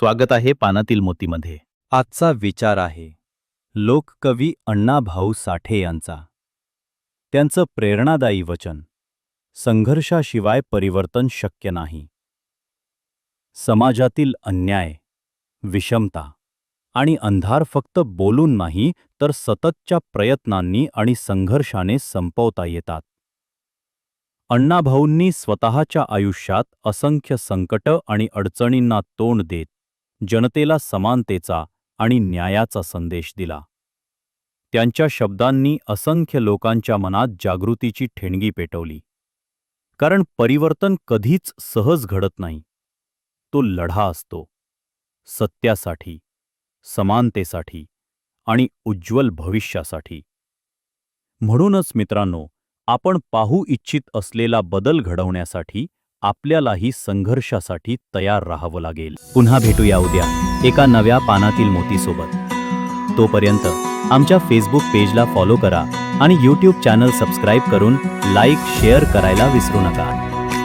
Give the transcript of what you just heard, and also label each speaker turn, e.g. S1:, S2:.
S1: स्वागत आहे पानातील मोतीमध्ये.
S2: आजचा विचार आहे. लोककवी अण्णाभाऊ साठे यांचा. त्यांचं प्रेरणादायी वचन. संघर्षाशिवाय परिवर्तन शक्य नाही. समाजातील अन्याय विषमता आणि अंधार फक्त बोलून नाही तर सततच्या प्रयत्नांनी आणि संघर्षाने संपवता येतात. अण्णाभाऊंनी स्वतःच्या आयुष्यात असंख्य संकट आणि अडचणींना तोंड देत जनतेला समानतेचा आणि न्यायाचा संदेश दिला. त्यांच्या शब्दांनी असंख्य लोकांच्या मनात जागृतीची ठेणगी पेटवली. कारण परिवर्तन कधीच सहज घडत नाही. तो लढा असतो. सत्यासाठी समानतेसाठी आणि उज्ज्वल भविष्यासाठी. म्हणूनच मित्रांनो आपण पाहू इच्छित असलेला बदल घडवण्यासाठी आपल्यालाही संघर्षासाठी तयार राहावं लागेल. पुन्हा भेटूया उद्या एका नव्या पानातील मोतीसोबत. तोपर्यंत आमच्या फेसबुक पेजला फॉलो करा आणि यूट्यूब चॅनल सबस्क्राईब करून लाईक शेअर करायला विसरू नका.